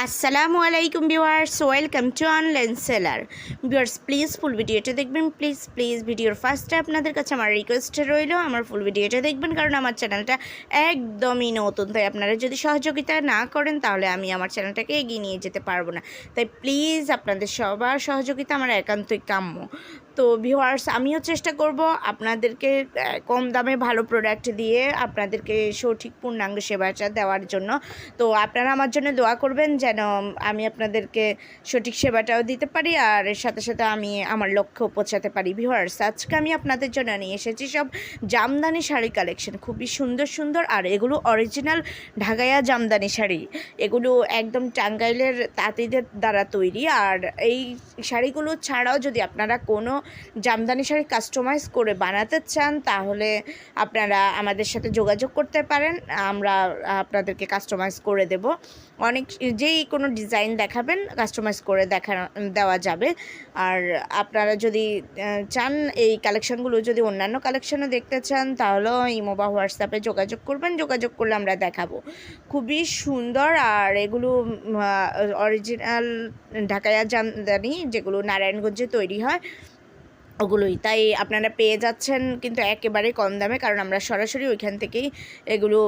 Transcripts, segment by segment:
আসসালামু আলাইকুম viewers, welcome to online seller. Viewers, please full ভিডিওটা দেখবেন, প্লিজ প্লিজ ভিডিওর ফার্স্টে আপনাদের কাছে আমার রিকোয়েস্ট রইল, আমার ফুল ভিডিওটা দেখবেন, কারণ আমার চ্যানেলটা একদমই নতুন। তাই আপনারা যদি সহযোগিতা না করেন, তাহলে আমি আমার চ্যানেলটাকে এগিয়ে নিয়ে যেতে পারব না। তাই প্লিজ আপনাদের সবার সহযোগিতা আমার একান্তই কাম্য। তো ভিউয়ার্স আমিও চেষ্টা করব আপনাদেরকে কম দামে ভালো প্রোডাক্ট দিয়ে আপনাদেরকে সঠিক পূর্ণাঙ্গ সেবাটা দেওয়ার জন্য। তো আপনারা আমার জন্য দোয়া করবেন যেন আমি আপনাদেরকে সঠিক সেবাটাও দিতে পারি আর এর সাথে সাথে আমি আমার লক্ষ্য পৌঁছাতে পারি। ভিউয়ার্স আজকে আমি আপনাদের জন্য নিয়ে এসেছি সব জামদানি শাড়ি কালেকশন খুবই সুন্দর সুন্দর আর এগুলো অরিজিনাল ঢাকাইয়া জামদানি শাড়ি। এগুলো একদম টাঙ্গাইলের তাঁতিদের দ্বারা তৈরি আর এই শাড়িগুলো ছাড়াও যদি আপনারা কোনো জামদানি শাড়ি কাস্টমাইজ করে বানাতে চান, তাহলে আপনারা আমাদের সাথে যোগাযোগ করতে পারেন, আমরা আপনাদেরকে কাস্টমাইজ করে দেব। অনেক, যেই কোনো ডিজাইন দেখাবেন কাস্টমাইজ করে দেখা, দেওয়া যাবে। আর আপনারা যদি চান এই কালেকশনগুলো যদি অন্যান্য কালেকশানও দেখতে চান, তাহলেও ইমো বা হোয়াটসঅ্যাপে যোগাযোগ করবেন, যোগাযোগ করলে আমরা দেখাবো। খুবই সুন্দর, আর এগুলো অরিজিনাল ঢাকাইয়া জামদানি, যেগুলো নারায়ণগঞ্জে তৈরি হয় ওগুলোই। তাই আপনারা পেয়ে যাচ্ছেন কিন্তু একেবারে কম দামে, কারণ আমরা সরাসরি ওইখান থেকেই এগুলো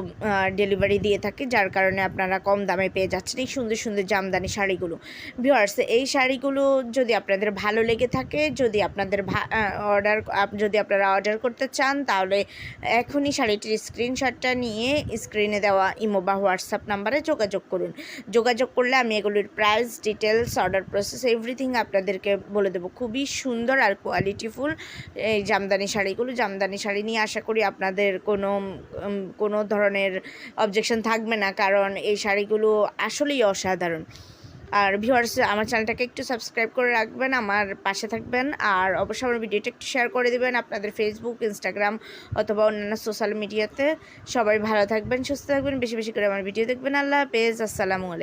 ডেলিভারি দিয়ে থাকি, যার কারণে আপনারা কম দামে পেয়ে যাচ্ছেন এই সুন্দর সুন্দর জামদানি শাড়িগুলো। ভিওয়ার্স এই শাড়িগুলো যদি আপনাদের ভালো লেগে থাকে, যদি আপনাদের অর্ডার যদি আপনারা অর্ডার করতে চান, তাহলে এখনই শাড়িটির স্ক্রিনশটটা নিয়ে স্ক্রিনে দেওয়া ইমো বা হোয়াটসঅ্যাপ নাম্বারে যোগাযোগ করুন। যোগাযোগ করলে আমি এগুলির price details order process everything আপনাদেরকে বলে দেবো। খুবই সুন্দর আর কোয়ালিটিফুল এই জামদানি শাড়িগুলো জামদানি শাড়ি নিয়ে আশা করি আপনাদের কোনো কোনো ধরনের অবজেকশন থাকবে না, কারণ এই শাড়িগুলো আসলেই অসাধারণ। আর ভিউয়ার্স আমার চ্যানেলটাকে একটু সাবস্ক্রাইব করে রাখবেন, আমার পাশে থাকবেন, আর অবশ্যই আমার ভিডিওটা একটু শেয়ার করে দেবেন আপনাদের ফেসবুক ইনস্টাগ্রাম অথবা অন্যান্য সোশ্যাল মিডিয়াতে সবাই ভালো থাকবেন, সুস্থ থাকবেন, বেশি বেশি করে আমার ভিডিও দেখবেন। আল্লাহ হাফেজ, আসসালামু আলাইকুম।